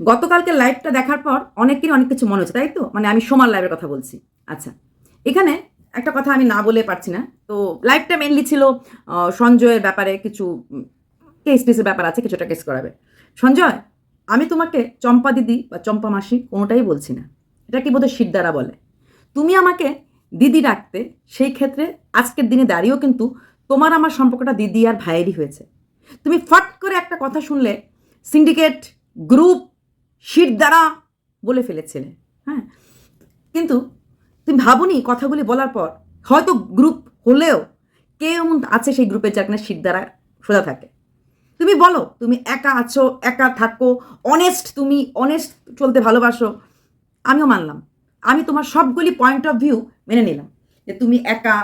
গতকালকে লাইভটা দেখার পর অনেকেরই অনেক কিছু মনে হচ্ছে, তাই তো? মানে আমি সোমার লাইভের কথা বলছি। আচ্ছা এখানে একটা কথা আমি না বলে পারছি না। তো লাইভটা মেনলি ছিল সঞ্জয়ের ব্যাপারে কিছু কেস টেসের ব্যাপার আছে, কিছুটা কেস করাবে। সঞ্জয়, আমি তোমাকে চম্পা দিদি বা চম্পা মাসি কোনোটাই বলছি না। এটা কি বোধহয় শিরদারা বলে? তুমি আমাকে দিদি ডাকতে, সেই ক্ষেত্রে আজকের দিনে দাঁড়িয়েও কিন্তু তোমার আমার সম্পর্কটা দিদি আর ভাইয়েরই হয়েছে। তুমি ফট করে একটা কথা শুনলে সিন্ডিকেট গ্রুপ শিরদারা বলে ফেলেছিলে হ্যাঁ? কিন্তু তুমি ভাবুনি কথাগুলি বলার পর, হয়তো গ্রুপ হলেও কে এমন আছে সেই গ্রুপে যার কিনা শিরদারা সোজা থাকে? তুমি বলো, তুমি একা আছো, একা থাকো অনেস্ট তুমি অনেস্ট চলতে ভালোবাসো, আমিও মানলাম। আমি তোমার সবগুলি পয়েন্ট অফ ভিউ মেনে নিলাম যে তুমি একা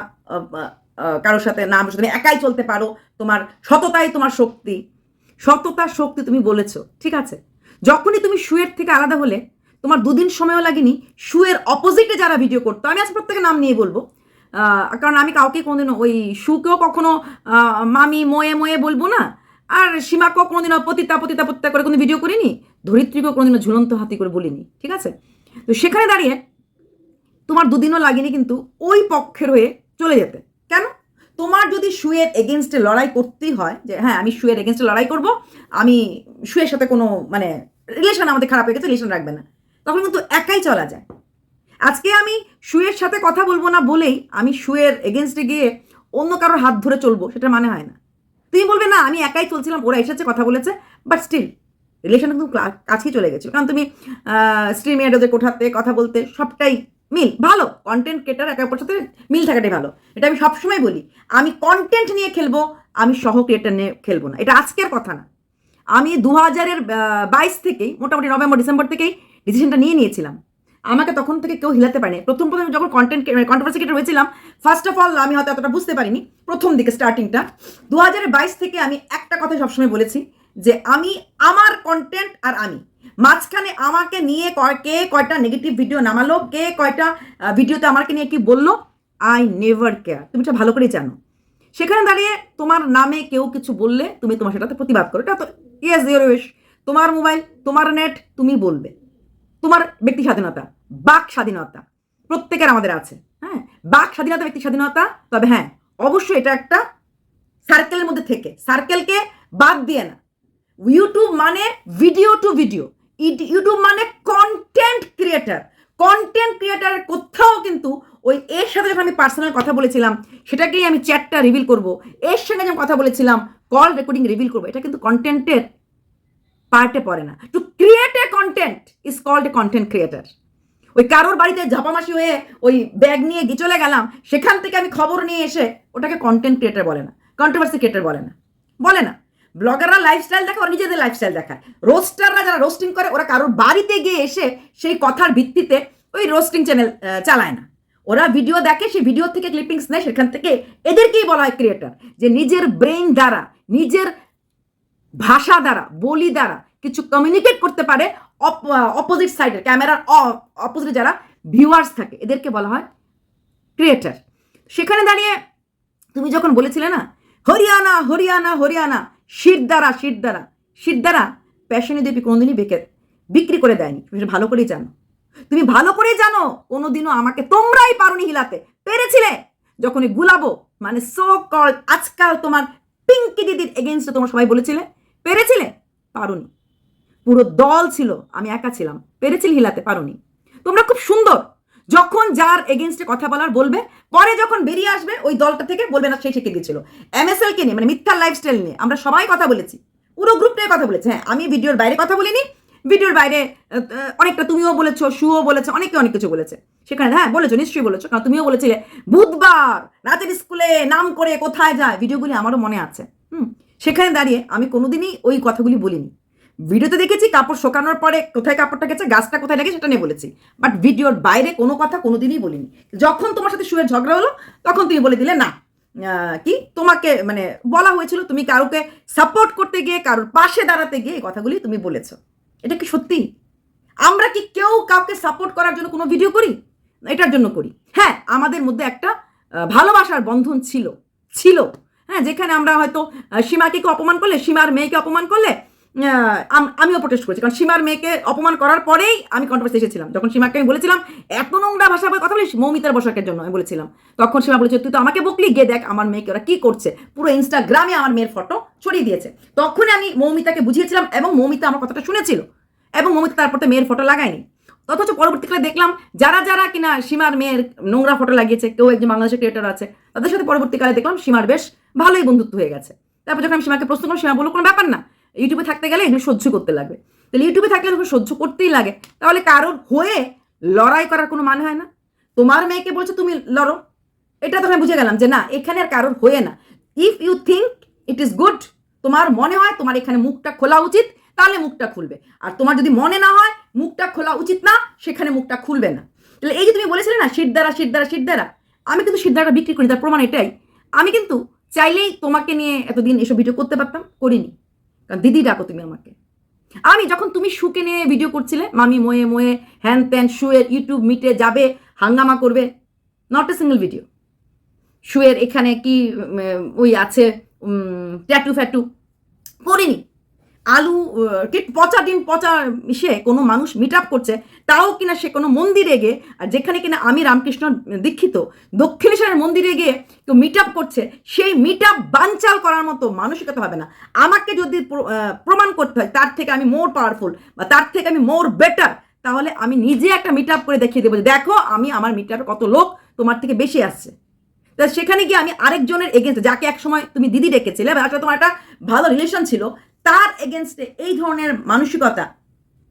কারোর সাথে না তুমি একাই চলতে পারো, তোমার সততাই তোমার শক্তি। সততার শক্তি তুমি বলেছ, ঠিক আছে? যখনই তুমি শুয়ের থেকে আলাদা হলে, তোমার দুদিন সময়ও লাগেনি, শুয়ের অপোজিটে যারা ভিডিও করতো, আমি আজ প্রত্যেকের নাম নিয়ে বলব। কারণ আমি কাউকে কোনোদিনও, ওই শুকেও কখনো মামি, ময়ে ময়ে বলব না। আর সীমাকেও কোনোদিনও পতিতা পতিতা পতিতা করে কোনো ভিডিও করিনি, ধরিত্রীকেও কোনোদিনও ঝুলন্ত হাতি করে বলিনি, ঠিক আছে? তো সেখানে দাঁড়িয়ে তোমার দুদিনও লাগেনি কিন্তু ওই পক্ষের হয়ে চলে যেতে। কেন? তোমার যদি শুয়ের এগেনস্টে লড়াই করতেই হয়, যে হ্যাঁ আমি শুয়ের এগেনস্টে লড়াই করব, আমি শুয়ের সাথে কোনো মানে রিলেশন আমাদের খারাপ হয়ে গেছে রিলেশন রাখবে না। তখন কিন্তু একাই চলা যায়। আজকে আমি শুয়ের সাথে কথা বলব না বলেই আমি শুয়ের এগেনস্টে গিয়ে অন্য কারোর হাত ধরে চলবো, সেটা মানে হয় না। তুমি বলবে, না, আমি একাই চলছিলাম, ওরা এসেছে, কথা বলেছে বাট স্টিল রিলেশন কিন্তু কাছেই চলে গেছিল। কারণ তুমি স্ট্রিমিয়ার ওদের কোঠাতে কথা বলতে সবটাই মিল, ভালো। কন্টেন্ট ক্রিয়েটার একে অপরের সাথে মিল থাকাটাই ভালো। এটা আমি সবসময় বলি। আমি কন্টেন্ট নিয়ে খেলব, আমি সহ ক্রিয়েটার নিয়ে খেলব না। এটা আজকের কথা না। আমি দু হাজারের বাইশ থেকেই, মোটামুটি নভেম্বর, ডিসেম্বর থেকেই ডিসিশনটা নিয়ে নিয়েছিলাম। আমাকে তখন থেকে কেউ হিলাতে পারেনি। প্রথম প্রথম যখন কন্টেন্ট কন্ট্রোভার্সি ক্রিয়েটার হয়েছিলাম ফার্স্ট অফ অল আমি হয়তো এতটা বুঝতে পারিনি। প্রথম দিকে স্টার্টিংটা দু হাজার বাইশ থেকে আমি একটা কথা সবসময় বলেছি যে আমি আমার কন্টেন্ট আর আমি। মাঝখানে আমাকে নিয়ে কে কয়টা নেগেটিভ ভিডিও নামালো? কে কয়টা ভিডিওতে আমাকে নিয়ে কি বলল? আই নেভার কেয়ার তুমি এটা ভালো করেই জানো। সেখানে দাঁড়িয়ে তোমার নামে কেউ কিছু বললে তুমি তোমার সেটাতে প্রতিবাদ করো। এটা তো ইয়েস ইউর উইশ তোমার মোবাইল তোমার নেট তুমি বলবে। তোমার ব্যক্তি স্বাধীনতা, বাক স্বাধীনতা প্রত্যেকের আমাদের আছে। হ্যাঁ? বাক স্বাধীনতা, ব্যক্তি স্বাধীনতা, তবে হ্যাঁ অবশ্যই এটা একটা সার্কেলের মধ্যে থেকে। সার্কেলকে বাদ দিয়ে না। ইউটিউব মানে ভিডিও টু ভিডিও ইউটিউব মানে কন্টেন্ট ক্রিয়েটার কন্টেন্ট ক্রিয়েটারের কোথাও কিন্তু ওই এর সাথে যখন আমি পার্সোনাল কথা বলেছিলাম, সেটাকেই আমি চ্যাটটা রিভিল করব। এর সঙ্গে যখন কথা বলেছিলাম কল রেকর্ডিং রিভিল করব। এটা কিন্তু কন্টেন্টের পার্টে পড়ে না। To create a content is called a content creator ওই কারোর বাড়িতে ঝাপামাসি হয়ে ওই ব্যাগ নিয়ে চলে গেলাম, সেখান থেকে আমি খবর নিয়ে এসে ওটাকে কন্টেন্ট ক্রিয়েটার বলে না। কন্ট্রোভার্সি ক্রিয়েটার বলে না। বলে না। ব্লগাররা লাইফস্টাইল দেখায়, ওরা নিজেদের লাইফস্টাইল দেখায়। রোস্টাররা যারা রোস্টিং করে, ওরা কারোর বাড়িতে গিয়ে এসে সেই কথার ভিত্তিতে ওই রোস্টিং চ্যানেল চালায় না। ওরা ভিডিও দেখে, সেই ভিডিও থেকে ক্লিপিংস নেয়, সেখান থেকে এদেরকেই বলা হয় ক্রিয়েটার যে নিজের ব্রেইন দ্বারা, নিজের ভাষা দ্বারা, বলি দ্বারা কিছু কমিউনিকেট করতে পারে অপোজিট সাইডের ক্যামেরার অপোজিটে যারা ভিউয়ার্স থাকে, এদেরকে বলা হয় ক্রিয়েটার সেখানে দাঁড়িয়ে তুমি যখন বলেছিলে না, হরিয়ানা হরিয়ানা হরিয়ানা শিরদারা শিরদারা শিরদারা প্যাশনে দেবী কোনোদিনই বেকে, বিক্রি করে দেয়নি। তুমি ভালো করেই জানো। তুমি ভালো করেই জানো, কোনোদিনও আমাকে তোমরাই পারোনি হিলাতে। পেরেছিলে? যখনই গুলাবো মানে সো কল আজকাল তোমার পিঙ্কি দিদির এগেনস্টে তোমরা সবাই বলেছিলে, পেরেছিলে? পারোনি। পুরো দল ছিল, আমি একা ছিলাম। পেরেছিল হিলাতে? পারোনি। তোমরা খুব সুন্দর। যখন যার এগেনস্টে কথা বলার বলবে, পরে যখন বেরিয়ে আসবে, ওই দলটা থেকে বলবে না সেই শিখে দিয়েছিল। এমএসএল কে নিয়ে মানে মিথ্যা লাইফস্টাইল নিয়ে, আমরা সবাই কথা বলেছি। পুরো গ্রুপ নিয়ে কথা বলেছে। হ্যাঁ আমি ভিডিওর বাইরে কথা বলিনি। ভিডিওর বাইরে অনেকটা তুমিও বলেছ সুও বলেছে, অনেকে অনেক কিছু বলেছে। সেখানে হ্যাঁ বলেছ, নিশ্চয়ই বলেছ, কারণ তুমিও বলেছিলে, বুধবার রাতের স্কুলে নাম করে কোথায় যায়? ভিডিওগুলি আমারও মনে আছে। হুম, সেখানে দাঁড়িয়ে আমি কোনোদিনই ওই কথাগুলি বলিনি। ভিডিওতে দেখেছি, কাপড় শোকানোর পরে কোথায় কাপড়টা গেছে, গাছটা কোথায় লাগে সেটা নিয়ে বলেছি। বাট ভিডিওর বাইরে কোনো কথা কোনোদিনই বলিনি। যখন তোমার সাথে শুয়ে ঝগড়া হলো, তখন তুমি বলে দিলে, না কি তোমাকে মানে বলা হয়েছিল তুমি কারোকে সাপোর্ট করতে গিয়ে, কারোর পাশে দাঁড়াতে গিয়ে এই কথাগুলি তুমি বলেছ। এটা কি সত্যি? আমরা কি কেউ কাউকে সাপোর্ট করার জন্য কোনো ভিডিও করি? এটার জন্য করি। হ্যাঁ আমাদের মধ্যে একটা ভালোবাসার বন্ধন ছিল ছিল। হ্যাঁ যেখানে আমরা হয়তো সীমাকে অপমান করলে, সীমার মেয়েকে অপমান করলে আমিও প্রোটেস্ট করেছি। কারণ সীমার মেয়েকে অপমান করার পরেই আমি কন্ট্রোভার্সি এসেছিলাম। যখন সীমাকে আমি বলেছিলাম, এত নোংরা ভাষা বলে কথা বলিস? মৌমিতার বসাকের জন্য আমি বলেছিলাম। তখন সীমা বলেছে, তুই তো আমাকে বকলি, গিয়ে দেখ আমার মেয়েকে ওরা কি করছে। পুরো ইনস্টাগ্রামে আমার মেয়ের ফটো ছড়িয়ে দিয়েছে। তখনই আমি মৌমিতাকে বুঝিয়েছিলাম এবং মৌমিতা আমার কথাটা শুনেছিল এবং মৌমিতা তারপর তো মেয়ের ফটো লাগায়নি। অথচ পরবর্তীকালে দেখলাম, যারা যারা কিনা সীমার মেয়ের নোংরা ফটো লাগিয়েছে, কেউ একজন বাংলাদেশের ক্রিয়েটার আছে, তাদের সাথে পরবর্তীকালে দেখলাম সীমার বেশ ভালোই বন্ধুত্ব হয়ে গেছে। তারপর যখন আমি সীমাকে প্রশ্ন করলাম, সীমা বলল, কোনো ব্যাপার না। ইউটিউবে থাকতে গেলে এগুলো সহ্য করতে লাগবে। তাহলে ইউটিউবে থাকলে এগুলো সহ্য করতেই লাগে। তাহলে কারোর হয়ে লড়াই করার কোনো মানে হয় না। তোমার মেয়েকে বলছো, তুমি লড়ো। এটা তো আমি বুঝে গেলাম যে না, এখানে আর কারোর হয়ে না। If you think it is good তোমার মনে হয় তোমার এখানে মুখটা খোলা উচিত, তাহলে মুখটা খুলবে। আর তোমার যদি মনে না হয়, মুখটা খোলা উচিত না, সেখানে মুখটা খুলবে না। তাহলে এই যে তুমি বলেছিলে না শিরদারা শিরদারা শিরদারা আমি কিন্তু শিরদারা বিক্রি করি, তার প্রমাণ এটাই। আমি কিন্তু চাইলেই তোমাকে নিয়ে এতদিন এসব ভিডিও করতে পারতাম, করিনি। কারণ দিদি ডাকো তুমি আমাকে। আমি যখন তুমি শুকে নিয়ে ভিডিও করছিলে, মামি ময়ে ময়ে, হ্যান ত্যান শুয়ের ইউটিউব মিটে যাবে, হাঙ্গামা করবে নট এ সিঙ্গল ভিডিও শুয়ের এখানে কি ওই আছে ট্যাটু ফ্যাটু করিনি আলু আহ, কি পচা ডিম পচা মিশে কোনো মানুষ মিট আপ করছে তাও কিনা সে কোনো মন্দিরে গিয়ে আর যেখানে কিনা আমি রামকৃষ্ণ দীক্ষিত দক্ষিণেশ্বরের মন্দিরে গিয়ে কেউ মিট আপ করছে সেই মিট আপ বানচাল করার মতো মানসিকতা হবে না। আমাকে যদি প্রমাণ করতে হয় তার থেকে আমি মোর পাওয়ারফুল বা তার থেকে আমি মোর বেটার তাহলে আমি নিজে একটা মিট আপ করে দেখিয়ে দেবো দেখো আমি আমার মিট কত লোক তোমার থেকে বেশি আসছে। তা সেখানে গিয়ে আমি আরেকজনের এগেনস্টে যাকে একসময় তুমি দিদি ডেকেছিলে বা আসলে তোমার একটা ভালো রিলেশন ছিল তার এগেনস্টে এই ধরনের মানসিকতা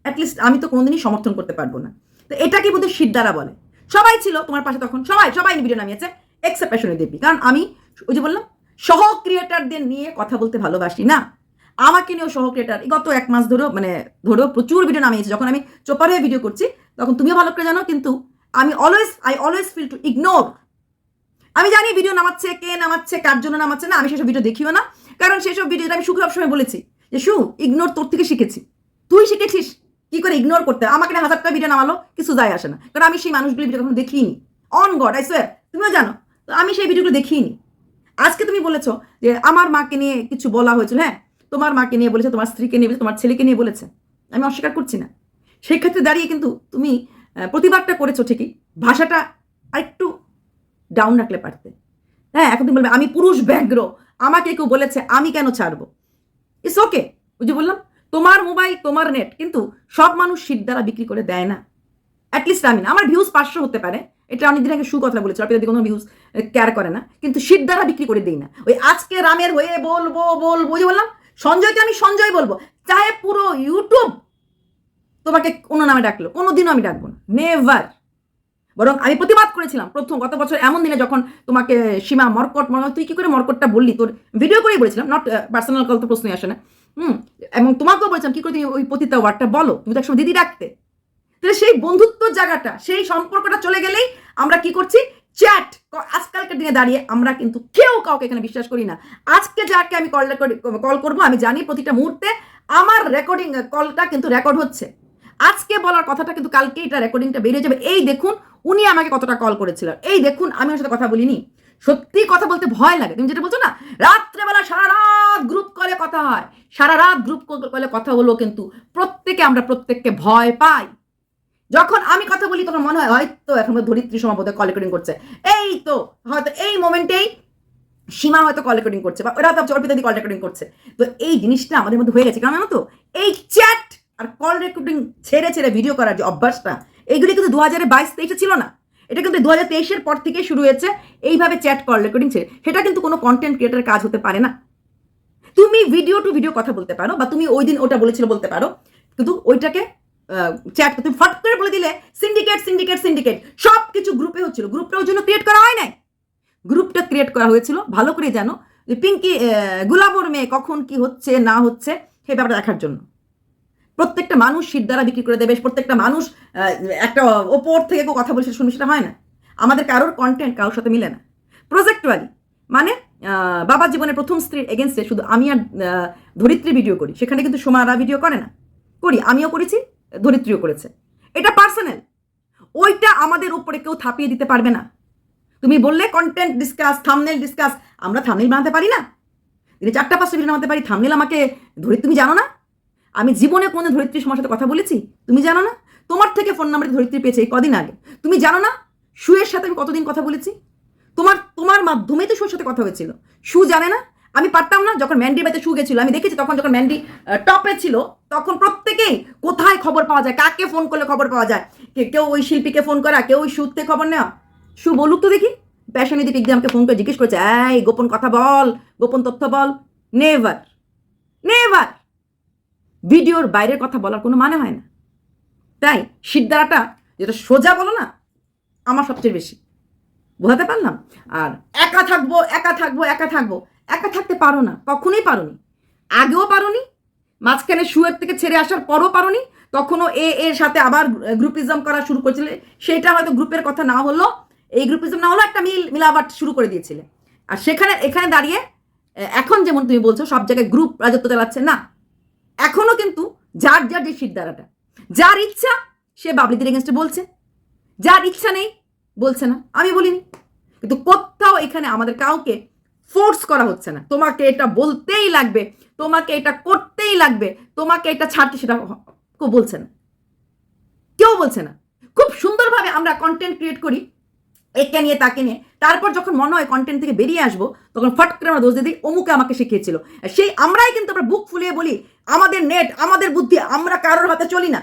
অ্যাটলিস্ট আমি তো কোনোদিনই সমর্থন করতে পারব না। তো এটাকে বোধহয় শিরদারা বলে। সবাই ছিল তোমার পাশে তখন, সবাই সবাই ভিডিও নামিয়েছে এক্সেপ্ট পেশনে দেবী। কারণ আমি, ওই যে বললাম সহ ক্রিয়েটারদের নিয়ে কথা বলতে ভালোবাসি না। আমাকে নিয়েও সহ ক্রিয়েটার গত এক মাস ধরেও মানে ধরেও প্রচুর ভিডিও নামিয়েছে। যখন আমি চোপার হয়ে ভিডিও করছি, তখন তুমিও ভালো করে জানো, কিন্তু আমি always I always feel to ignore আমি জানি ভিডিও নামাচ্ছে, কে নামাচ্ছে, কার জন্য নামাচ্ছে না, আমি সেসব ভিডিও দেখিও না। কারণ সেসব ভিডিও আমি সুখে সবসময় বলেছি। যে সু ইগনোর তোর থেকে শিখেছি। তুই শিখেছিস? কি করে ইগনোর করতে আমাকে হাজারটা ভিডিও নামালো, কিছু যায় আসে না। কারণ আমি সেই মানুষগুলি ভিডিও কখনো দেখিনি। অন গড আই সোয়ার তুমিও জানো, তো আমি সেই ভিডিওগুলো দেখিনি। আজকে তুমি বলেছ যে আমার মাকে নিয়ে কিছু বলা হয়েছিল হ্যাঁ? তোমার মাকে নিয়ে বলেছে, তোমার স্ত্রীকে নিয়ে বলেছে, তোমার ছেলেকে নিয়ে বলেছে। আমি অস্বীকার করছি না। সেই ক্ষেত্রে দাঁড়িয়ে কিন্তু তুমি প্রতিবাদটা করেছ ঠিকই, ভাষাটা আরেকটু ডাউন রাখলে পারতে। হ্যাঁ এখন তুমি বলবে, আমি পুরুষ ব্যগ্র। আমাকে কেউ বলেছে, আমি কেন ছাড়বো? ইটস ওকে ওই যে বললাম? তোমার মোবাইল, তোমার নেট কিন্তু সব মানুষ শীত দ্বারা বিক্রি করে দেয় না। অ্যাটলিস্ট আমি না। আমার ভিউজ পাঁচশো হতে পারে। এটা অনেকদিন আগে সু কথা বলেছিল আপনি কোনো ভিউজ কেয়ার করে না। কিন্তু শীত দ্বারা বিক্রি করে দিই না। ওই আজকে রামের হয়ে বলব বলব যে বললাম? সঞ্জয়কে আমি সঞ্জয় বলব। চাহে পুরো ইউটিউব তোমাকে কোনো নামে ডাকলো, কোনো দিনও আমি ডাকবো না। নেভার বরং আমি প্রতিবাদ করেছিলাম প্রথম গত বছর এমন দিনে যখন তোমাকে সীমা মর্কট হয়, তুই কি করে মর্কটটা বললি? তোর ভিডিও করেই বলেছিলাম নট পার্সোনাল কল তো প্রশ্নই আসে না। হুম এবং তোমাকেও বলেছিলাম কি করে তুমি ওই পতিতা ওয়ার্ডটা বলো? তুমি তো একসময় দিদি ডাকতে। তাহলে সেই বন্ধুত্বর জায়গাটা সেই সম্পর্কটা চলে গেলেই আমরা কি করছি? চ্যাট আজকালকার দিনে দাঁড়িয়ে আমরা কিন্তু কেউ কাউকে এখানে বিশ্বাস করি না। আজকে যাকে আমি কল কল করব আমি জানি প্রতিটা মুহূর্তে আমার রেকর্ডিং কলটা কিন্তু রেকর্ড হচ্ছে। আজকে বলার কথাটা কিন্তু কালকে এটা রেকর্ডিংটা বেরিয়ে যাবে। এই দেখুন, উনি আমাকে কতটা কল করেছিল। এই দেখুন, আমি ওর সাথে কথা বলিনি। সত্যি কথা বলতে ভয় লাগে। তুমি যেটা বলছো না, রাত্রেবেলা সারা রাত গ্রুপ কলে কথা হয়। সারা রাত গ্রুপ কলে কথা বলব কিন্তু প্রত্যেকে আমরা প্রত্যেককে ভয় পাই। যখন আমি কথা বলি, তখন মনে হয়, হয়তো এখন ধরিত্রী সময় বোধহয় কল রেকর্ডিং করছে। এই তো, হয়তো এই মোমেন্টেই সীমা হয়তো কল রেকর্ডিং করছে, বা ওরা হয়তো অর্পিতা দি কল রেকর্ডিং করছে। তো এই জিনিসটা আমাদের মধ্যে হয়ে গেছে। কারণ তো? এই চ্যাট আর কল রেকর্ডিং ছেড়ে ছেড়ে ভিডিও করার যে অভ্যাসটা, এইগুলি কিন্তু দু হাজার বাইশ তেইশে ছিল না। এটা কিন্তু দু হাজার তেইশের পর থেকে শুরু হয়েছে এইভাবে চ্যাট কল রেকর্ডিং ছেড়ে। সেটা কিন্তু কোনো কন্টেন্ট ক্রিয়েটার কাজ হতে পারে না। তুমি ভিডিও টু ভিডিও কথা বলতে পারো বা তুমি ওই দিন ওটা বলেছিল বলতে পারো, কিন্তু ওইটাকে চ্যাট তুমি ফট করে বলে দিলে সিন্ডিকেট সিন্ডিকেট সিন্ডিকেট সব কিছু গ্রুপে হচ্ছিল। গ্রুপটা ওই জন্য ক্রিয়েট করা হয় নাই। গ্রুপটা ক্রিয়েট করা হয়েছিল। ভালো করে জানো যে পিঙ্কি গুলাবর মেয়ে কখন কি হচ্ছে, না হচ্ছে, সেই ব্যাপারটা দেখার জন্য। প্রত্যেকটা মানুষ শীত দ্বারা বিক্রি করে দেবে, প্রত্যেকটা মানুষ একটা ওপর থেকে কেউ কথা বলছে শুনি সেটা হয় না। আমাদের কারোর কন্টেন্ট কারোর সাথে মিলে না। প্রজেক্টওয়ালি মানে বাবার জীবনের প্রথম স্ত্রীর এগেনস্টে শুধু আমি আর ধরিত্রী ভিডিও করি। সেখানে কিন্তু সোমারা ভিডিও করে না। করি, আমিও করেছি, ধরিত্রীও করেছে। এটা পার্সোনাল ওইটা আমাদের উপরে কেউ থাপিয়ে দিতে পারবে না। তুমি বললে কন্টেন্ট ডিসকাস থামনেল ডিসকাস আমরা থামনেল বানাতে পারি না। দিনে চারটা পাঁচটা ভিডিও বানাতে পারি থামনেল আমাকে ধরে তুমি জানো না? আমি জীবনে কোনো ধরিত্রী সময়ের সাথে কথা বলেছি? তুমি জানো না? তোমার থেকে ফোন নাম্বারটা ধরিত্রী পেয়েছে এই কদিন আগে। তুমি জানো না? সুয়ের সাথে আমি কতদিন কথা বলেছি? তোমার তোমার মাধ্যমেই তো সুয়ের সাথে কথা হয়েছিল। সু জানে না? আমি পারতাম না যখন ম্যান্ডি বাড়িতে শু গেছিল। আমি দেখেছি তখন যখন ম্যান্ডি টপে ছিল, তখন প্রত্যেকেই কোথায় খবর পাওয়া যায়? কাকে ফোন করলে খবর পাওয়া যায়? কে, কেউ ওই শিল্পীকে ফোন করা, কেউ ওই সুরতে খবর নেওয়া। সু বলুক তো দেখি। প্যাশনিদি পিকদি আমাকে ফোন করে জিজ্ঞেস করেছে, এই, গোপন কথা বল, গোপন তথ্য বল। নেভার নেভার ভিডিওর বাইরের কথা বলার কোনো মানে হয় না। তাই সিদ্ধারাটা যেটা সোজা বলো না, আমার সবচেয়ে বেশি। বোঝাতে পারলাম? আর একা থাকব একা থাকব একা থাকব, একা থাকতে পারো না, কখনোই পারোনি। আগেও পারোনি, মাঝখানে শুয়ের থেকে ছেড়ে আসার পরও পারোনি, তখনও এ, এর সাথে আবার গ্রুপিজম করা শুরু করেছিলে। সেটা হয়তো গ্রুপের কথা না হলো, এই গ্রুপিজম না হলো একটা মিল, মিলাবাট শুরু করে দিয়েছিলে। আর সেখানে, এখানে দাঁড়িয়ে এখন যেমন তুমি বলছো, সব জায়গায় গ্রুপ রাজত্ব চালাচ্ছে, না। এখনও কিন্তু যার যার যে সিদ্ধারাটা যার ইচ্ছা, সে বাবলিদের এগেনস্টে বলছে। যার ইচ্ছা নেই, বলছে না। আমি বলিনি। কিন্তু কোথাও এখানে আমাদের কাউকে ফোর্স করা হচ্ছে না। তোমাকে এটা বলতেই লাগবে, তোমাকে এটা করতেই লাগবে, তোমাকে এটা ছাড়তে সেটা কেউ বলছে না। কেউ বলছে না। খুব সুন্দরভাবে আমরা কন্টেন্ট ক্রিয়েট করি। একে নিয়ে তাকে নিয়ে। তারপর যখন মনে হয় কন্টেন্ট থেকে বেরিয়ে আসব, তখন ফট করে আমরা দোষ দিয়ে দিই, অমুকে আমাকে শিখিয়েছিল। সেই আমরাই কিন্তু আমরা বুক ফুলিয়ে বলি, আমাদের নেট আমাদের বুদ্ধি, আমরা কারোর হাতে চলি না।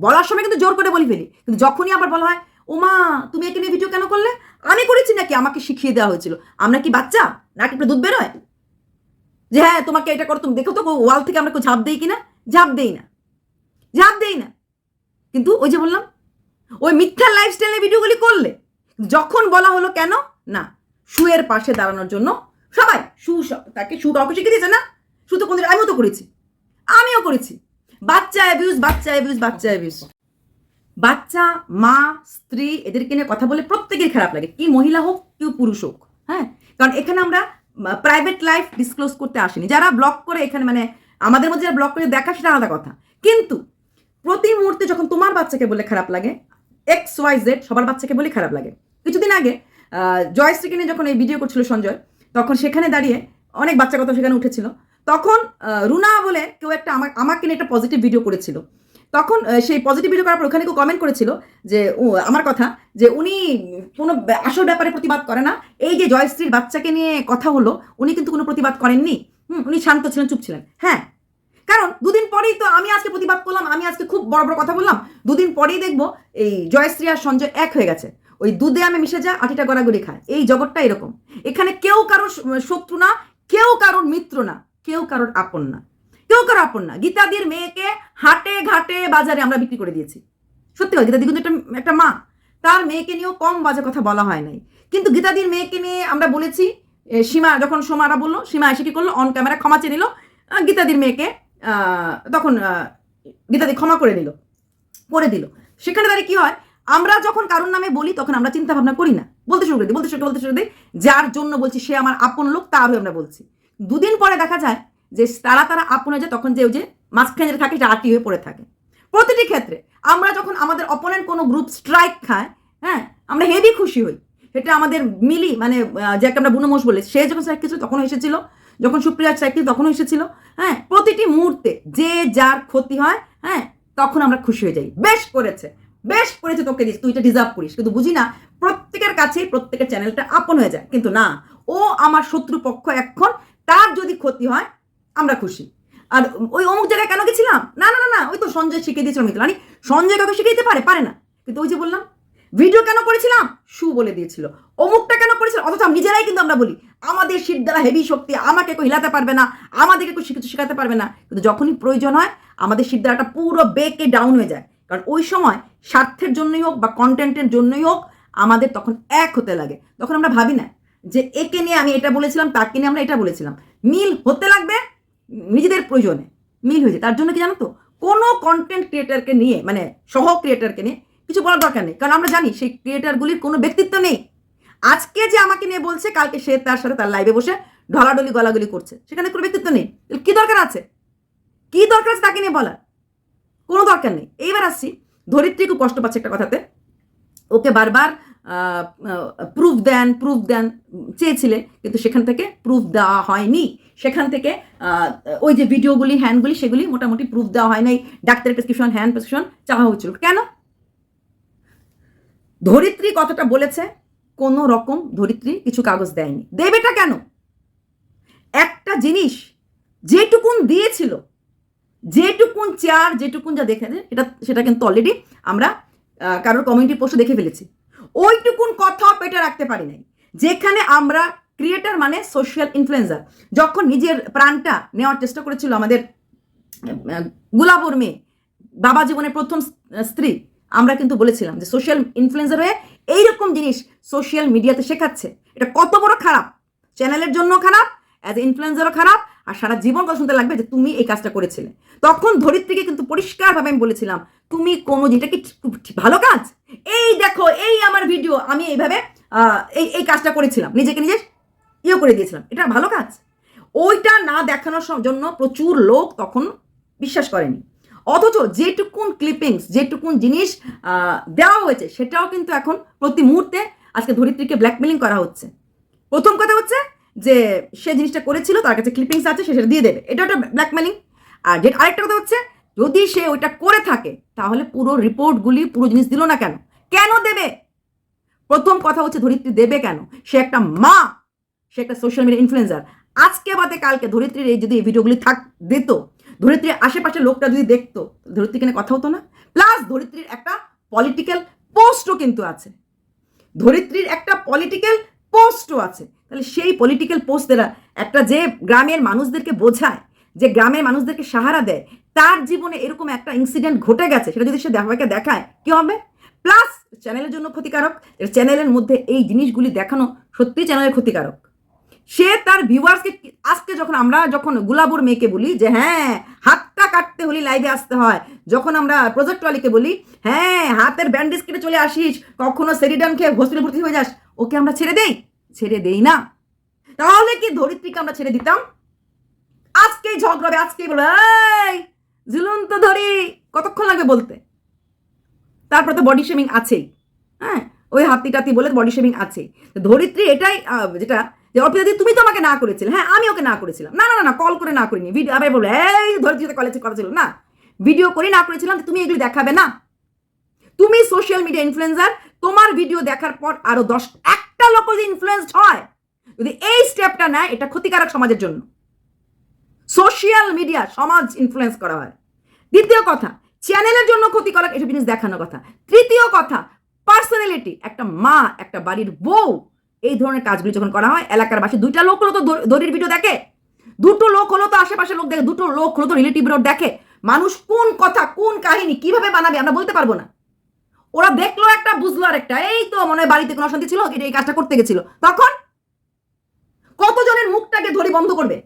বলার সময় কিন্তু জোর করে বলি ফেলি। কিন্তু যখনই আবার বলা হয়, ওমা, তুমি একে নিয়ে ভিডিও কেন করলে? আমি করেছি নাকি? আমাকে শিখিয়ে দেওয়া হয়েছিল। আমরা কি বাচ্চা? নাকি একটু দুধ বেরোয়? যে হ্যাঁ তোমাকে এটা করো, তুমি দেখো তো ওয়াল থেকে আমরা কেউ ঝাঁপ দেই কিনা? ঝাঁপ দেই না। ঝাঁপ দেই না। কিন্তু ওই যে বললাম, ওই মিথ্যা লাইফস্টাইলে ভিডিওগুলি করলে যখন বলা হলো কেন? না শুয়ের পাশে দাঁড়ানোর জন্য সবাই স- তাকে শু কাউকে শিখে দিয়েছে না? শু তো কোনদিন আমিও তো করেছি। আমিও করেছি। বাচ্চা অ্যাবিউজ বাচ্চা অ্যাবিউজ বাচ্চা অ্যাবিউজ বাচ্চা, মা, স্ত্রী এদেরকে নিয়ে কথা বলে প্রত্যেকের খারাপ লাগে। কি মহিলা হোক কেউ পুরুষ হোক হ্যাঁ? কারণ এখানে আমরা প্রাইভেট লাইফ ডিসক্লোজ করতে আসিনি। যারা ব্লক করে এখানে মানে আমাদের মধ্যে যারা ব্লক করে দেখা, সেটা আলাদা কথা। কিন্তু প্রতি মুহূর্তে যখন তোমার বাচ্চাকে বলে খারাপ লাগে এক্স ওয়াই জেড সবার বাচ্চাকে বলে খারাপ লাগে। কিছুদিন আগে জয়শ্রীকে নিয়ে যখন এই ভিডিও করছিল সঞ্জয়, তখন সেখানে দাঁড়িয়ে অনেক বাচ্চা কথা সেখানে উঠেছিল। তখন রুনা বলে কেউ একটা আমার আমাকে নিয়ে একটা পজিটিভ ভিডিও করেছিল। তখন সেই পজিটিভ ভিডিও করার পর ওখানে কেউ কমেন্ট করেছিল যে আমার কথা, যে উনি কোনো আসল ব্যাপারে প্রতিবাদ করে না। এই যে জয়শ্রীর বাচ্চাকে নিয়ে কথা হলো, উনি কিন্তু কোনো প্রতিবাদ করেননি। হুম, উনি শান্ত ছিলেন, চুপ ছিলেন। হ্যাঁ কারণ দুদিন পরেই তো আমি আজকে প্রতিবাদ করলাম, আমি আজকে খুব বড় বড় কথা বললাম। দুদিন পরেই দেখব এই জয়শ্রী আর সঞ্জয় এক হয়ে গেছে। ওই দুধে আমি মিশে যা, আটিটা গড়াগড়ি খায়। এই জগৎটা এরকম। এখানে কেউ কারোর শত্রু না, কেউ কারোর মিত্র না, কেউ কারোর আপন না। কেউ কারও আপন না। গীতাদির মেয়েকে হাটে ঘাটে বাজারে আমরা বিক্রি করে দিয়েছি। সত্যি কথা, গীতাদি কিন্তু একটা একটা মা। তার মেয়েকে নিয়েও কম বাজে কথা বলা হয় নাই। কিন্তু গীতাদির মেয়েকে নিয়ে আমরা বলেছি সীমা যখন সোমারা বলল, সীমা এসে কি করল? অন ক্যামেরা ক্ষমা চেয়ে নিল। গীতাদির মেয়েকে তখন গীতাদি ক্ষমা করে দিল। করে দিল। সেখানে দাঁড়িয়ে কি হয়? আমরা যখন কারোর নামে বলি, তখন আমরা চিন্তা ভাবনা করি না। বলতে শুরু করে দিই, বলতে শুরু বলতে শুরু দিই, যার জন্য বলছি সে আমার আপন লোক, তার হয়ে আমরা বলছি। দুদিন পরে দেখা যায় যে তারা তারা আপন হয়ে যায়, তখন যে ওই যে মাঝখানে থাকে সেটা আটি হয়ে পড়ে থাকে। প্রতিটি ক্ষেত্রে আমরা যখন আমাদের অপোনেন্ট কোনো গ্রুপ স্ট্রাইক খায় হ্যাঁ আমরা হেভি খুশি হই। সেটা আমাদের মিলি মানে যাকে আমরা বুনোমোষ বলে, সে যখন স্ট্রাইক খেয়েছিল তখন এসেছিল। যখন সুপ্রিয়া স্ট্রাইক খেয়েছিল তখন এসেছিল। হ্যাঁ প্রতিটি মুহূর্তে যে যার ক্ষতি হয় হ্যাঁ তখন আমরা খুশি হয়ে যাই। বেশ করেছে। বেশ করেছে তোকে দিস তুই এটা ডিজার্ভ করিস। কিন্তু বুঝি না, প্রত্যেকের কাছেই প্রত্যেকের চ্যানেলটা আপন হয়ে যায়। কিন্তু না, ও আমার শত্রুপক্ষ এখন, তার যদি ক্ষতি হয়, আমরা খুশি। আর ওই অমুক জায়গায় কেন গেছিলাম? না না না না, ওই তো সঞ্জয় শিখিয়ে দিয়েছিল মিত্রানি সঞ্জয় কাউকে শিখিয়ে দিতে পারে? পারে না। কিন্তু ওই যে বললাম ভিডিও কেন করেছিলাম? সু বলে দিয়েছিল। অমুকটা কেন করেছিল? অথচ নিজেরাই কিন্তু আমরা বলি, আমাদের শীত দ্বারা হেভি শক্তি আমাকে কেউ হিলাতে পারবে না, আমাদেরকে কেউ কিছু শেখাতে পারবে না। কিন্তু যখনই প্রয়োজন হয়, আমাদের শীত দ্বারাটা পুরো বেকে ডাউন হয়ে যায়। কারণ ওই সময় স্বার্থের জন্যই হোক বা কন্টেন্টের জন্যই হোক, আমাদের তখন এক হতে লাগে। তখন আমরা ভাবি না যে একে নিয়ে আমি এটা বলেছিলাম, তাকে নিয়ে আমরা এটা বলেছিলাম। মিল হতে লাগবে নিজেদের প্রয়োজনে। মিল হয়েছে তার জন্য কি জানো তো? কোনো কন্টেন্ট ক্রিয়েটারকে নিয়ে মানে সহ ক্রিয়েটারকে নিয়ে কিছু বলার দরকার নেই। কারণ আমরা জানি সেই ক্রিয়েটারগুলির কোনো ব্যক্তিত্ব নেই। আজকে যে আমাকে নিয়ে বলছে, কালকে সে তার সাথে তার লাইভে বসে ঢলাডলি গলাগলি করছে। সেখানে কোনো ব্যক্তিত্ব নেই। কি দরকার আছে? কি দরকার আছে তাকে নিয়ে বলার? কোনো দরকার নেই। এইবার আসছি ধরিত্রী খুব কষ্ট পাচ্ছে একটা কথাতে। ওকে বারবার প্রুফ দেন প্রুফ দেন, চেয়েছিলে, কিন্তু সেখান থেকে প্রুফ দেওয়া হয়নি। সেখান থেকে ওই যে ভিডিওগুলি হ্যান্ডগুলি সেগুলি মোটামুটি প্রুফ দেওয়া হয় নাই। ডাক্তারের প্রেসক্রিপশন হ্যান্ড প্রেসক্রিপশন চাওয়া হয়েছিল। কেন? ধরিত্রী কথাটা বলেছে, কোনো রকম ধরিত্রী কিছু কাগজ দেয়নি। দেবেটা কেন? একটা জিনিস যেটুকুন দিয়েছিল যেটুকুন চেয়ার যেটুকুন যা দেখে এটা, সেটা কিন্তু অলরেডি আমরা কারোর কমিউনিটি পোস্টে দেখে ফেলেছি। ওইটুকুন কথা পেটে রাখতে পারি নাই। যেখানে আমরা ক্রিয়েটার মানে সোশ্যাল ইনফ্লুয়েন্সার যখন নিজের প্রাণটা নেওয়ার চেষ্টা করেছিল আমাদের গুলাবর মেয়ে বাবা জীবনের প্রথম স্ত্রী, আমরা কিন্তু বলেছিলাম যে সোশ্যাল ইনফ্লুয়েন্সার হয়ে এইরকম জিনিস সোশ্যাল মিডিয়াতে শেখাচ্ছে। এটা কত বড় খারাপ। চ্যানেলের জন্য খারাপ অ্যাজ ইনফ্লুয়েন্সারও খারাপ, আর সারা জীবন কথা শুনতে লাগবে যে তুমি এই কাজটা করেছিলে। তখন ধরিত্রীকে কিন্তু পরিষ্কারভাবে আমি বলেছিলাম, তুমি কোনো যেটা কি ভালো কাজ? এই দেখো, এই আমার ভিডিও আমি এইভাবে এই এই কাজটা করেছিলাম। নিজেকে নিজে ইয়ে করে দিয়েছিলাম। এটা ভালো কাজ। ওইটা না দেখানোর জন্য প্রচুর লোক তখন বিশ্বাস করেনি। অথচ যেটুকুন ক্লিপিংস যেটুকুন জিনিস দেওয়া হয়েছে, সেটাও কিন্তু এখন প্রতি মুহূর্তে আজকে ধরিত্রীকে ব্ল্যাকমেলিং করা হচ্ছে। প্রথম কথা হচ্ছে যে সে জিনিসটা করেছিল, তার কাছে ক্লিপিংস আছে, সে সেটা দিয়ে দেবে। এটা একটা ব্ল্যাকমেলিং আর যেটা আরেকটা কথা হচ্ছে, যদি সে ওইটা করে থাকে, তাহলে পুরো রিপোর্টগুলি পুরো জিনিস দিল না কেন? কেন দেবে? প্রথম কথা হচ্ছে ধরিত্রী দেবে কেন? সে একটা মা, সে একটা সোশ্যাল মিডিয়া ইনফ্লুয়েন্সার আজকে বাদে কালকে ধরিত্রীর এই যদি এই ভিডিওগুলি থাক, দিত, ধরিত্রীর আশেপাশে লোকটা যদি দেখতো ধরিত্রী কেন কথা হতো না? প্লাস ধরিত্রীর একটা পলিটিক্যাল পোস্টও কিন্তু আছে। ধরিত্রীর একটা পলিটিক্যাল পোস্টও আছে। তাহলে সেই পলিটিক্যাল পোস্টেরা একটা যে গ্রামের মানুষদেরকে বোঝায়, যে গ্রামের মানুষদেরকে সাহারা দেয়, তার জীবনে এরকম একটা ইনসিডেন্ট ঘটে গেছে, সেটা যদি সে সবাইকে দেখায়, কি হবে? প্লাস চ্যানেলের জন্য ক্ষতিকারক চ্যানেলের মধ্যে এই জিনিসগুলি দেখানো সত্যি চ্যানেলের ক্ষতিকারক। সে তার ভিউয়ার্সকে আজকে যখন আমরা যখন গুলাবুর মেয়েকে বলি যে হ্যাঁ হাতটা কাটতে হলে লাইভে আসতে হয়। যখন আমরা প্রজেক্ট ওয়ালিকে বলি হ্যাঁ হাতের ব্যান্ডেজ কেটে চলে আসিস, কখনো সেরিডান খেয়ে হসপিটাল ভর্তি হয়ে যাস। ওকে আমরা ছেড়ে দেই? ছেড়ে দেই না। তাহলে কি ধরিত্রীকে আমরা ছেড়ে দিতাম? আজকেই ঝগড়াবে আজকেই বলব, এই, ঝুলন্ত ধরি। কতক্ষণ লাগবে বলতে? তারপরে তো বডি শেমিং আছেই। হ্যাঁ ওই হাতি টাতি বলে বডি শেমিং আছে ধরিত্রী এটাই যেটা, যে অর্পিতা দি, তুমি তো আমাকে না করেছিলে। হ্যাঁ আমি ওকে না করেছিলাম। না না না না কল করে না করিনি। ভিডিও, আবার বলব, এই ধরিত্রী সাথে কলেজে কথা ছিল। না, ভিডিও করে না করেছিলাম তুমি এগুলি দেখাবে না। তুমি সোশ্যাল মিডিয়া ইনফ্লুয়েন্সার তোমার ভিডিও দেখার পর আরও দশ, একটা লোক যদি ইনফ্লুয়েসড হয়, যদি এই স্টেপটা নেয়, এটা ক্ষতিকারক সমাজের জন্য। সোশ্যাল মিডিয়া সমাজ ইনফ্লুয়েন্স করা হয়। দ্বিতীয় কথা চ্যানেলের জন্য ক্ষতিকারক এসব জিনিস দেখানো কথা। তৃতীয় কথা পার্সোনালিটি একটা মা, একটা বাড়ির বউ, এই ধরনের কাজগুলি যখন করা হয় এলাকার বাসী দুইটা লোক হলো তো দড়ির ভিডিও দেখে। দুটো লোক হলো তো আশেপাশে লোক দেখে, দুটো লোক হলো তো রিলেটিভ রোড দেখে। মানুষ কোন কথা, কোন কাহিনী কীভাবে বানাবে আমরা বলতে পারব না। ওরা দেখল একটা, বুঝলো আর একটা এই তো মনে হয় বাড়িতে কোনো অশান্তি ছিল এই কাজটা করতে গেছিল। তখন কতজনের মুখটাকে ধরে বন্ধ করবে?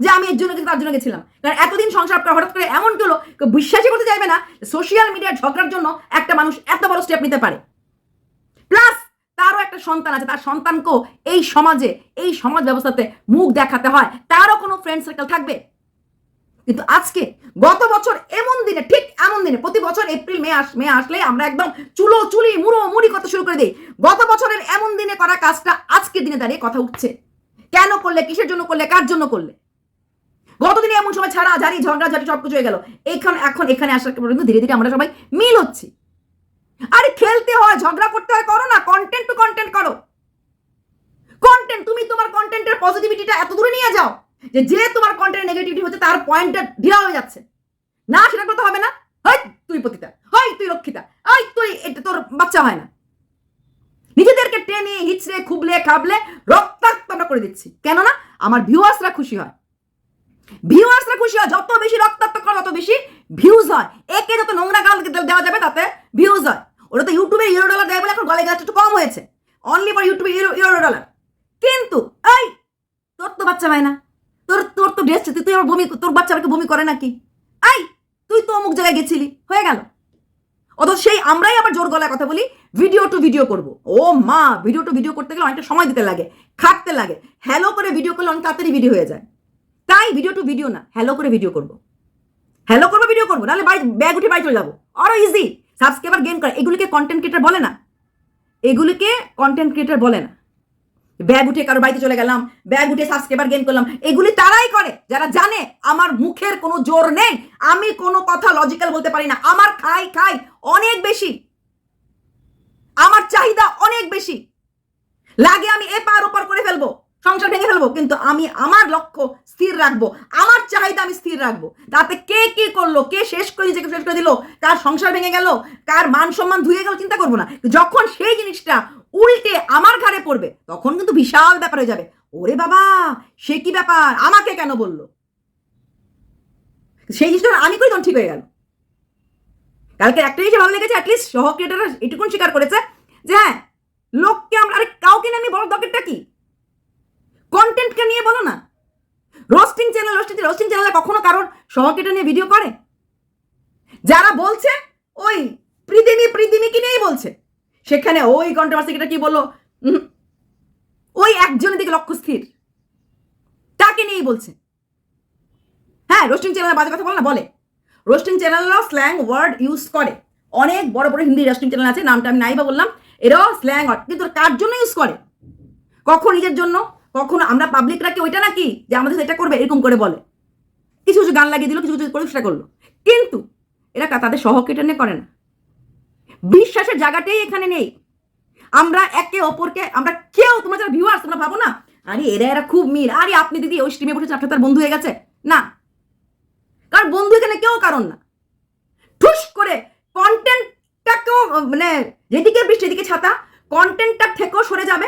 যে আমি এর জন্য তার জন্য গেছিলাম। কারণ এতদিন সংসার করা হঠাৎ করে এমন কেউ বিশ্বাসই করতে চাইবে না সোশ্যাল মিডিয়ার ঝগড়ার জন্য একটা মানুষ এত বড় স্টেপ নিতে পারে। প্লাস তারও একটা সন্তান আছে, তার সন্তানকেও এই সমাজে, এই সমাজ ব্যবস্থাতে মুখ দেখাতে হয়। তারও কোনো ফ্রেন্ড সার্কেল থাকবে? কিন্তু আজকে গত বছর এমন দিনে, ঠিক এমন দিনে, প্রতি বছর এপ্রিল, মে আস, মে আসলে আমরা একদম চুলো চুলি মুড়ো মুড়ি করতে শুরু করে দিই। গত বছরের এমন দিনে করা কাজটা আজকের দিনে দাঁড়িয়ে কথা উঠছে। কেন করলে, কিসের জন্য করলে, কার জন্য করলে? গতদিনে এমন সময় ছাড়া, ঝাড়ি ঝগড়া ঝাড়ি সব কিছু হয়ে গেল। এইখানে, এখন, এখানে আসার পর্যন্ত ধীরে ধীরে আমরা সবাই মিল হচ্ছি। আরে খেলতে হয়, ঝগড়া করতে হয়, করো না কন্টেন্ট টু কন্টেন্ট করো। কন্টেন্ট তুমি তোমার কন্টেন্টের পজিটিভিটিটা এত দূরে নিয়ে যাও। যে যে তোমার কন্টেন্ট নেগেটিভিটি হচ্ছে, তার পয়েন্টটা ঢিলা হয়ে যাচ্ছে। না, সেটা করতে হবে না। হয় তুই পতিতা। হয় তুই রক্ষিতা। হয় তুই, এটা তোর বাচ্চা হয় না। নিজেদেরকে টেনে, হিচড়ে, খুবলে, খাবলে রক্তাক্ত আমরা করে দিচ্ছি। কেননা, আমার ভিউয়ার্সরা খুশি হয়। ভিউয়ার্সরা খুশি হয়, যত বেশি রক্তাক্ত করে তত বেশি ভিউজ হয়। একে যত নোংরা গাল দেওয়া যাবে, তাতে ভিউজ হয়। ওটা তো ইউটিউবে ইউরো ডলার দেয় বলে এখন গলে গাছটা একটু কম হয়েছে। অনলি ফর ইউটিউবে ইউরো ইউরো ডলার কিন্তু, এই, তোর তো বাচ্চা হয় না। তোর তোর তো ড্রেস তুই আমার বমি, তোর বাচ্চা আমাকে বমি করে নাকি? আই, তুই তো অমুক জায়গায় গেছিলি, হয়ে গেল। অথচ সেই আমরাই আবার জোর গলায় কথা বলি ভিডিও টু ভিডিও করব। ও মা ভিডিও টু ভিডিও করতে গেলে অনেকটা সময় দিতে লাগে, খাটতে লাগে। হ্যালো করে ভিডিও করলে অনেক তাড়াতাড়ি ভিডিও হয়ে যায়। তাই ভিডিও টু ভিডিও না হ্যালো করে ভিডিও করব। হ্যালো করব ভিডিও করব, নাহলে বাড়ি ব্যাগ উঠে বাড়ি চলে যাব। আরও ইজি সাবস্ক্রাইবার গেম করে, এগুলিকে কন্টেন্ট ক্রিয়েটার বলে না। এগুলিকে কন্টেন্ট ক্রিয়েটার বলে না। ব্যাগ উঠে কারও বাড়িতে চলে গেলাম, ব্যাগ উঠে সাবস্ক্রাইবার গেন করলাম, এগুলি তারাই করে, যারা জানে আমার মুখের কোনো জোর নেই, আমি কোনো কথা লজিক্যাল বলতে পারি না, আমার খাই খাই অনেক বেশি, আমার চাহিদা অনেক বেশি, লাগে আমি এপার পার ওপার করে ফেলব। সংসার ভেঙে ফেলব, কিন্তু আমি আমার লক্ষ্য স্থির রাখব, আমার চাহিদা আমি স্থির রাখব। তাতে কে কি করল, কে শেষ করে নিজেকে শেষ করে দিল, কার সংসার ভেঙে গেল, কার মান সম্মান ধুয়ে গেল চিন্তা করব না। যখন সেই জিনিসটা উল্টে আমার ঘাড়ে পড়বে, তখন কিন্তু বিশাল ব্যাপার হয়ে যাবে। ওরে বাবা, সে কি ব্যাপার? আমাকে কেন বলল? সেই জিনিসটা আমি করি, তখন ঠিক হয়ে গেল। কালকে একটা জিনিস ভালো লেগেছে অ্যাটলিস্ট সহ ক্রিয়েটাররা এটুকুন স্বীকার করেছে যে হ্যাঁ লোককে আমরা, আরে কাউকে আমি বলার দরকারটা কি? কন্টেন্টকে নিয়ে বলো না। রোস্টিং চ্যানেল রোস্টিং রোস্টিং চ্যানেলে কখনো কারোর সহকেটা নিয়ে ভিডিও করে? যারা বলছে, ওই পৃথিবী পৃথিবীকে নিয়েই বলছে। সেখানে ওই কন্ট্রোভার্সিটা কি বলল? ওই একজনের দিকে লক্ষ্য স্থির। তাকে নিয়েই বলছে। হ্যাঁ রোস্টিং চ্যানেলের বাজে কথা বলে না, বলে। রোস্টিং চ্যানেলরাও স্ল্যাং ওয়ার্ড ইউজ করে। অনেক বড় বড় হিন্দি রোস্টিং চ্যানেল আছে, নামটা আমি নাই বা বললাম। এরাও স্ল্যাং ওয়ার্ড কিন্তু কার জন্য ইউজ করে? কখন, নিজের জন্য? কখন আমরা পাবলিকরা কি ওইটা নাকি? যে আমাদের সেটা করবে, এরকম করে বলে। কিছু কিছু গান লাগিয়ে দিল, কিছু কিছু করে সেটা করল। কিন্তু এরা তাদের সহকেটা নিয়ে করে না। বিশ্বাসের জায়গাটাই এখানে নেই। আমরা একে অপরকে, আমরা কেউ, তোমরা যারা ভিউয়ার্স তোমরা ভাবো না, আরে এরা এরা খুব মিল। আরে আপনি দিদি, ওই স্ট্রিমে বসেছে আপনার তার বন্ধু হয়ে গেছে। না। কারণ বন্ধু এখানে কেউ কারণ না। ঠুস করে কন্টেন্টটাকেও মানে যেদিকে বৃষ্টি, এদিকে ছাতা কন্টেন্টটার থেকেও সরে যাবে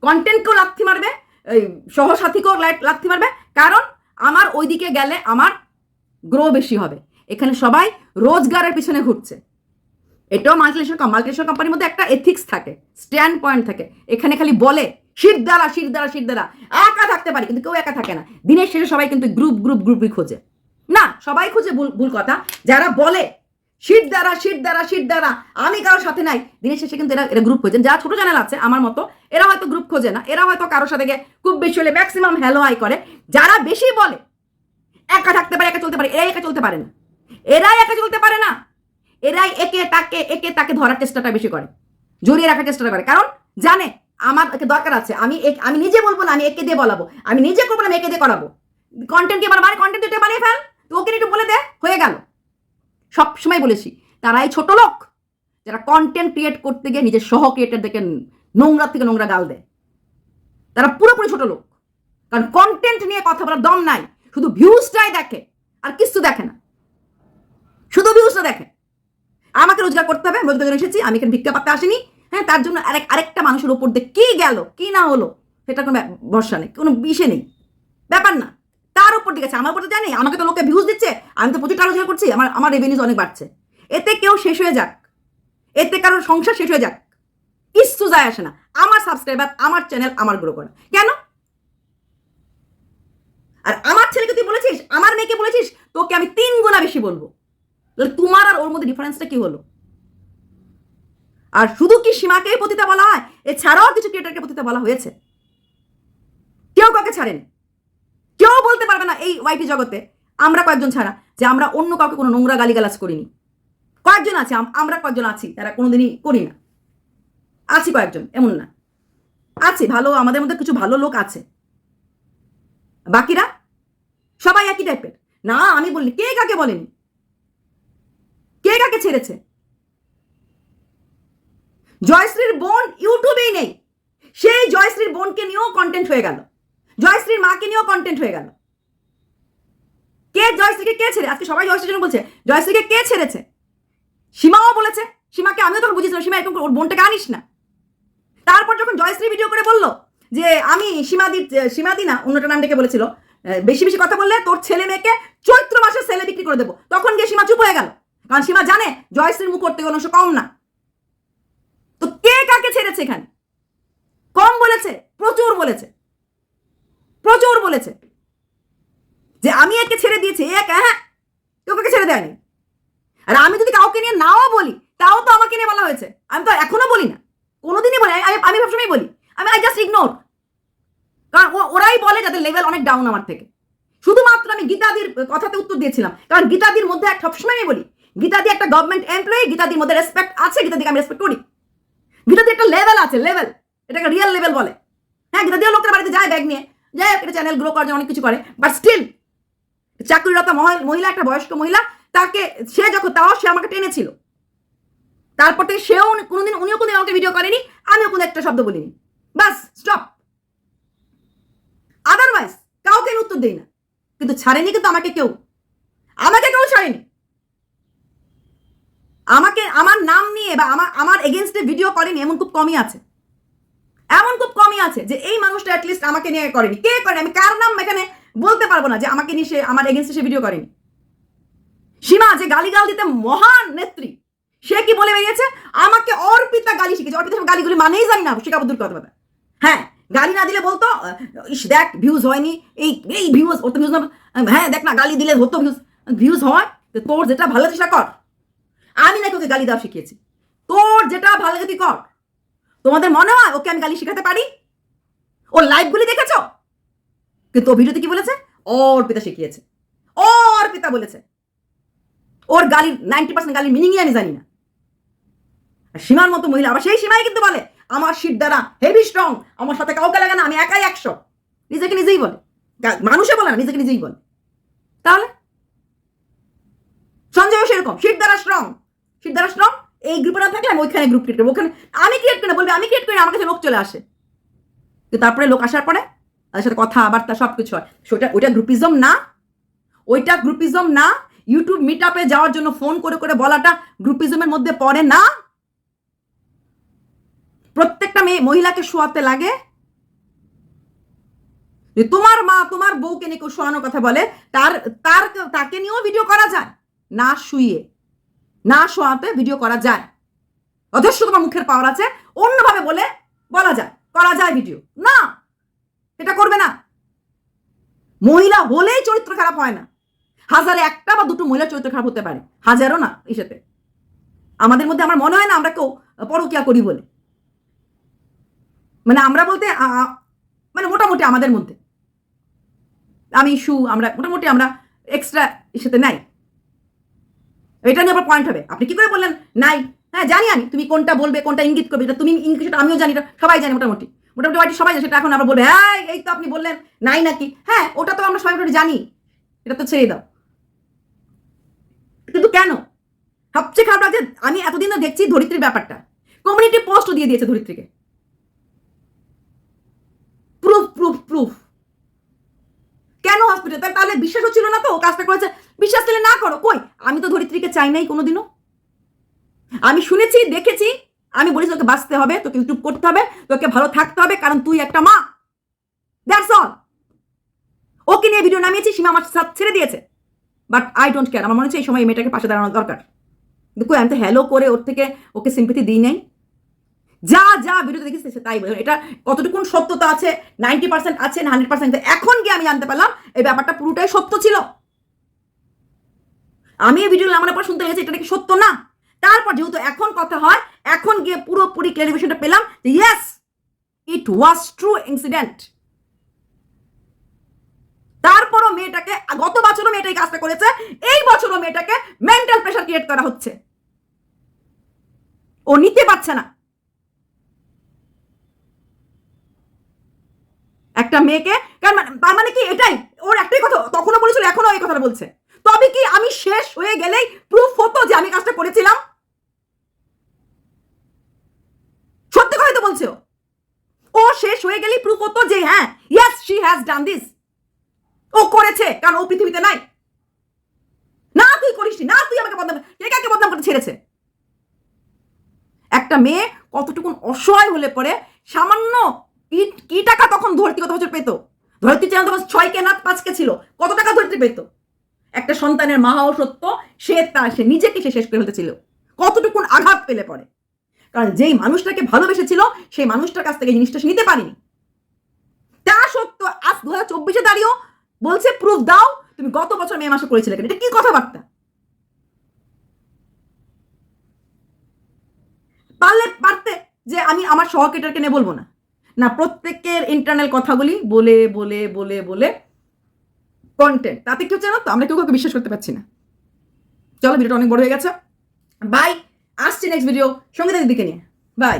কন্টেন্টকেও লাথি মারবে এই সহসাথীকেও লাথি মারবে কারণ আমার ওইদিকে গেলে আমার গ্রো বেশি হবে। এখানে সবাই রোজগারের পিছনে ঘুরছে। এটাও মাল্টিনেশনাল মাল্টিনেশনাল কোম্পানির মধ্যে একটা এথিক্স থাকে স্ট্যান্ড পয়েন্ট থাকে। এখানে খালি বলে শির দ্বারা শির দ্বারা শির দ্বারা একা থাকতে পারি, কিন্তু কেউ একা থাকে না। দিনের শেষে সবাই কিন্তু গ্রুপ গ্রুপ গ্রুপই খোঁজে। না, সবাই খুঁজে ভুল ভুল কথা। যারা বলে শির দ্বারা শির দ্বারা শির দ্বারা। আমি কারোর সাথে নাই। দিনের শেষে কিন্তু এরা এরা গ্রুপ খোঁজেন যারা ছোট চ্যানেল আছে, আমার মতো, এরা হয়তো গ্রুপ খোঁজে না। এরা হয়তো কারোর সাথে খুব বেশি হলে ম্যাক্সিমাম হ্যালো হাই করে। যারা বেশি বলে, একা থাকতে পারে, একা চলতে পারে, এরাই একা চলতে পারে না। এরাই একা চলতে পারে না। এরাই একে তাকে একে তাকে ধরার চেষ্টাটা বেশি করে। জড়িয়ে রাখার চেষ্টাটা করে। কারণ জানে আমার দরকার আছে। আমি আমি নিজে বলব না, আমি একে দিয়ে বলাবো। আমি নিজে করব না, আমি একে দিয়ে করাবো। কন্টেন্ট দিয়ে মানে কন্টেন্ট তুই বানিয়ে ফেল। তো ওকে একটু বলে দে, হয়ে গেল। সব সময় বলেছি, তারাই ছোট লোক। যারা কন্টেন্ট ক্রিয়েট করতে গিয়ে নিজের সহ ক্রিয়েটারদেরকে নোংরা থেকে নোংরা গাল দেয়। তারা পুরোপুরি ছোট লোক। কারণ কন্টেন্ট নিয়ে কথা বলার দম নাই। শুধু ভিউজটাই দেখে, আর কিছু দেখে না। শুধু ভিউজটা দেখে। আমাকে রোজগার করতে হবে রোজগার এসেছি, আমি এখানে ভিক্ষা পাতে আসিনি। হ্যাঁ তার জন্য আরেক, আরেকটা মানুষের ওপর দিয়ে কি গেল, কি না হলো সেটা কোনো ভরসা নেই, কোনো বিষে নেই। ব্যাপার না। তার উপর দিকে আছে, আমার উপর তো জানি, আমাকে তো লোকে ভিউজ দিচ্ছে, আমি তো প্রচুর টাকা করছি, আমার আমার রেভিনিউজ অনেক বাড়ছে। এতে কেউ শেষ হয়ে যাক, এতে কারোর সংসার শেষ হয়ে যাক কিচ্ছু যায় আসে না। আমার সাবস্ক্রাইবার আমার চ্যানেল আমার গ্রো করা। কেন? আর আমার ছেলেকে তুই বলেছিস, আমার মেয়েকে বলেছিস, তোকে আমি তিন গুণা বেশি বলব। তোমার আর ওর মধ্যে ডিফারেন্সটা কি হলো? আর শুধু কি সীমাকে পতিতা বলা হয়? এছাড়াও কিছু ক্রিয়েটারকে পতিতা বলা হয়েছে। কেউ কাউকে ছাড়েনি। কেউ বলতে পারবে না এই ওয়াইটি জগতে, আমরা কয়েকজন ছাড়া, যে আমরা অন্য কাউকে কোনো নোংরা গালিগালাজ করিনি। কয়েকজন আছে আমরা কয়েকজন আছি, তারা কোনোদিনই করি না। আছি কয়েকজন, এমন না। আছে, ভালো, আমাদের মধ্যে কিছু ভালো লোক আছে। বাকিরা? সবাই একই টাইপের না, আমি বলিনি, কে কাকে বলেনি? কে কাকে ছেড়েছে? জয়শ্রীর বোন ইউটিউবেই নেই। সেই জয়শ্রীর বোনকে নিয়েও কন্টেন্ট হয়ে গেল। জয়শ্রীর মাকে নিয়েও কন্টেন্ট হয়ে গেল। কে জয়শ্রীকে কে ছেড়ে আজকে সবাই জয়শ্রীর জন্য বলছে, জয়শ্রীকে কে ছেড়েছে? সীমাও বলেছে। সীমাকে আমিও তখন বুঝেছিলাম, সীমা এরকম ওর বোনটাকে আনিস না। তারপর যখন জয়শ্রী ভিডিও করে বলল যে, আমি সীমাদি সীমাদি না, অন্যটা নাম ডেকে বলেছিল বেশি বেশি কথা বললে তোর ছেলে মেয়েকে চৈত্র মাসে ছেলে বিক্রি করে দেবো। তখন গিয়ে সীমা চুপ হয়ে গেল। কারণ সীমা জানে জয়শ্রীর মুখ করতে অংশ কম না। তো কে কাকে ছেড়েছে এখানে? কম বলেছে, প্রচুর বলেছে। প্রচুর বলেছে যে আমি একে ছেড়ে দিয়েছি এক হ্যাঁ কাকে ছেড়ে দেয়নি। আর আমি যদি কাউকে নিয়ে নাও বলি, তাও তো আমাকে নিয়ে বলা হয়েছে। আমি তো এখনও বলি না। কোনোদিনই বলি আমি আমি সবসময় বলি। আমি আই জাস্ট ইগনোর কারণ ওরাই বলে যাদের লেভেল অনেক ডাউন আমার থেকে। শুধুমাত্র আমি গীতাদির কথাতে উত্তর দিয়েছিলাম। কারণ গীতাদির মধ্যে এক সবসময় আমি বলি, গীতাদি একটা গভর্নমেন্ট এমপ্লয়ি গীতাদির মধ্যে রেসপেক্ট আছে, গীতাদিকে আমি রেসপেক্ট করি। গীতাতে একটা লেভেল আছে লেভেল এটাকে রিয়েল লেভেল বলে। হ্যাঁ গীতা দিয়ে লোকের বাড়িতে যায় ব্যাগ নিয়ে। যায় একটা চ্যানেল গ্রো করার জন্য অনেক কিছু করে বাট স্টিল চাকরিরত মহ- মহিলা, একটা বয়স্ক মহিলা, তাকে সে যখন তাও সে আমাকে টেনেছিল। তারপর থেকে সেও কোনোদিন উনিও কোনোদিন আমাকে ভিডিও করেনি, আমিও কোনো একটা শব্দ বলিনি। বাস স্টপ আদারওয়াইজ কাউকে আমি উত্তর দিই না। কিন্তু ছাড়েনি কিন্তু আমাকে কেউ। আমাকে কেউ ছাড়েনি। আমাকে আমার নাম নিয়ে বা আমার আমার এগেনস্টে ভিডিও করেনি, এমন খুব কমই আছে। এমন খুব কমই আছে যে এই মানুষটা অ্যাটলিস্ট আমাকে নিয়ে করেনি। কে করেনি? আমি কার নাম এখানে বলতে পারব না যে আমাকে নিয়ে সে আমার এগেনস্টে সে ভিডিও করেনি। সীমা, যে গালিগাল দিতে মহান নেত্রী, সে কি বলে বেরিয়েছে? আমাকে অর্পিতা গালি শিখেছে। অর্পিতা গালিগুলি মানেই জানি না শিকাবুদ্দুর কথা কথা হ্যাঁ গালি না দিলে বলতো ইস, দেখ ভিউজ হয়নি। এই এই ভিউজ ওর তো ভিউজ হ্যাঁ দেখ না, গালি দিলে হতো ভিউজ ভিউজ হয়, তো তোর যেটা ভালো সেটা কর। আমি নাকি ওকে গালি দেওয়া শিখিয়েছি। তোর যেটা ভালো লাগে তুই কর। তোমাদের মনে হয় ওকে আমি গালি শেখাতে পারি? ওর লাইভগুলি দেখেছ? কিন্তু ভিডিওতে কি বলেছে? ওর পিতা শিখিয়েছে। ওর পিতা বলেছে। ওর গালির নাইনটি পার্সেন্ট গালির মিনিংই আমি জানি না। সীমার মতো মহিলা আবার সেই সীমাই কিন্তু বলে, আমার শীত দ্বারা হেভি স্ট্রং আমার সাথে কাউকে লাগে না, আমি একাই একশো। নিজেকে নিজেই বলে। মানুষে বলে না, নিজেকে নিজেই বলে। তাহলে? সঞ্জয়ও সেরকম শীত দ্বারা স্ট্রং শীত দ্বারা স্ট্রং এই গ্রুপে না থাকলে আমি ওইখানে গ্রুপ ক্রিয়েট করব। ওখানে আমি ক্রিয়েট করি বলবে, আমি ক্রিয়েট করি আমার কাছে লোক চলে আসে। তো তারপরে লোক আসার পরে তাদের সাথে কথাবার্তা সব কিছু হয় সেটা ওইটা গ্রুপিজম না। ওইটা গ্রুপিজম না। ইউটিউব মিট আপে যাওয়ার জন্য ফোন করে করে বলাটা গ্রুপিজমের মধ্যে পড়ে না। প্রত্যেকটা মেয়ে, মহিলাকে শোয়াতে লাগে। তোমার মা, তোমার বউকে নিয়ে কেউ শোয়ানোর কথা বলে, তার তার, তাকে নিয়েও ভিডিও করা যায়। না শুইয়ে। না শোয়াতে ভিডিও করা যায়। যথেষ্ট তোমার মুখের পাওয়ার আছে, অন্যভাবে বলে বলা যায়, করা যায় ভিডিও না, এটা করবে না। মহিলা হলেই চরিত্র খারাপ হয় না। হাজারে একটা বা দুটো মহিলার চরিত্র খারাপ হতে পারে, হাজারও না ইসেতে। আমাদের মধ্যে আমার মনে হয় না আমরা কেউ পরকিয়া করি বলে। মানে আমরা বলতে মানে মোটামুটি আমাদের মধ্যে। আমি শু আমরা, মোটামুটি আমরা এক্সট্রা ইসেতে নাই এটা নিয়ে আবার পয়েন্ট হবে। আপনি কি করে বললেন? নাই। হ্যাঁ জানি আমি। তুমি কোনটা বলবে, কোনটা ইঙ্গিত করবে, এটা তুমি ইঙ্গিত সেটা আমিও জানি সবাই জানি মোটামুটি। মোটামুটি বাড়ির সবাই জানে, সেটা এখন আবার বলবে হ্যাঁ এই তো আপনি বললেন, নাই নাকি? হ্যাঁ ওটা তো আমরা সবাই মোটামুটি জানি। এটা তো ছেড়ে দাও। কিন্তু কেন? সবচেয়ে খারাপ লাগছে, আমি এতদিন দেখছি ধরিত্রীর ব্যাপারটা। কমিউনিটি পোস্টও দিয়ে দিয়েছে ধরিত্রীকে। প্রুফ প্রুফ প্রুফ কেন হসপিটাল তাহলে বিশ্বাস হচ্ছিল না তো? ও কাজটা করেছে। বিশ্বাস দিলে না করো। কই? আমি তো ধরিত্রীকে চাই নাই কোনোদিনও। আমি শুনেছি, দেখেছি। আমি বলেছি, তোকে বাঁচতে হবে, তোকে ইউটিউব করতে হবে, তোকে ভালো থাকতে হবে, কারণ তুই একটা মা। দ্যাটস অল ওকে নিয়ে ভিডিও নামিয়েছি, সীমা আমার সাথে ছেড়ে দিয়েছে। বাট আই ডোন্ট কেয়ার আমার মনে হচ্ছে এই সময় এই মেয়েটাকে পাশে দাঁড়ানো দরকার। দেখো, আমি তো হ্যালো করে ওর থেকে ওকে সিম্পেথি দিই নাই। যা যা ভিডিওতে দেখেছি সে তাই বলে। এটা কতটুকুন সত্যতা আছে? নাইনটি পার্সেন্ট আছে না হান্ড্রেড পার্সেন্ট এখন গিয়ে আমি জানতে পারলাম, এই ব্যাপারটা পুরোটাই সত্য ছিল। আমি এই ভিডিও নামানোর পর শুনতে লেগেছি এটা নাকি সত্য না? তারপর যেহেতু এখন কথা হয়, এখন গিয়ে পুরোপুরি ক্লারিফিকেশনটা পেলাম yes it was true incident তারপরও মেয়েটাকে, গত বছরও মেয়েটা এই কাজটা করেছে, এই বছরও মেয়েটাকে মেন্টাল প্রেশার ক্রিয়েট করা হচ্ছে। ও নিতে পারছে না। একটা মেয়েকে, কারণ মানে- তার মানে কি এটাই? ওর একটাই কথা, তখনও বলেছিল এখনও এই কথাটা বলছে। তবে কি আমি শেষ হয়ে গেলেই প্রুফ হতো যে আমি কাজটা করেছিলাম? সত্যি কথা তো বলছে। ও শেষ হয়ে গেলেই প্রুফ হতো যে হ্যাঁ yes she has done this ও করেছে, কারণ ও পৃথিবীতে নাই। না, তুই করিস না, তুই আমাকে বদনাম, কে কাকে বদনাম করতে ছেড়েছে? একটা মেয়ে কতটুকুন অসহায় হলে পরে সামান্য কি কি টাকা তখন ধরতি? কত বছর পেতো? ধরতি চ্যানেল তখন ছয় কে না, পাঁচ কে ছিল? কত টাকা ধরতি পেতো? একটা সন্তানের মা হওয়া সত্য সে তা, সে নিজেকে সে শেষ করে ফেলতেছিল কতটুকুন আঘাত পেলে পরে? কারণ যেই মানুষটাকে ভালোবেসেছিল, সেই মানুষটার কাছ থেকে জিনিসটা সে নিতে পারিনি। তা সত্য আজ দু হাজার চব্বিশে দাঁড়িয়েও বলছে প্রুফ দাও, তুমি গত বছর মে মাসে করেছিলে কেন? এটা কি কথাবার্তা? পারলে, পারতে যে আমি আমার সহকেটারকে নিয়ে বলব না। না, প্রত্যেকের ইন্টারনাল কথাগুলি বলে বলে বলে বলে কন্টেন্ট তাতে কি হচ্ছে না তো? আমরা কেউ কাউকে বিশ্বাস করতে পারছি না। চলো, ভিডিওটা অনেক বড় হয়ে গেছে। বাই আসছি নেক্সট ভিডিও সঙ্গীতের দিকে নিয়ে। বাই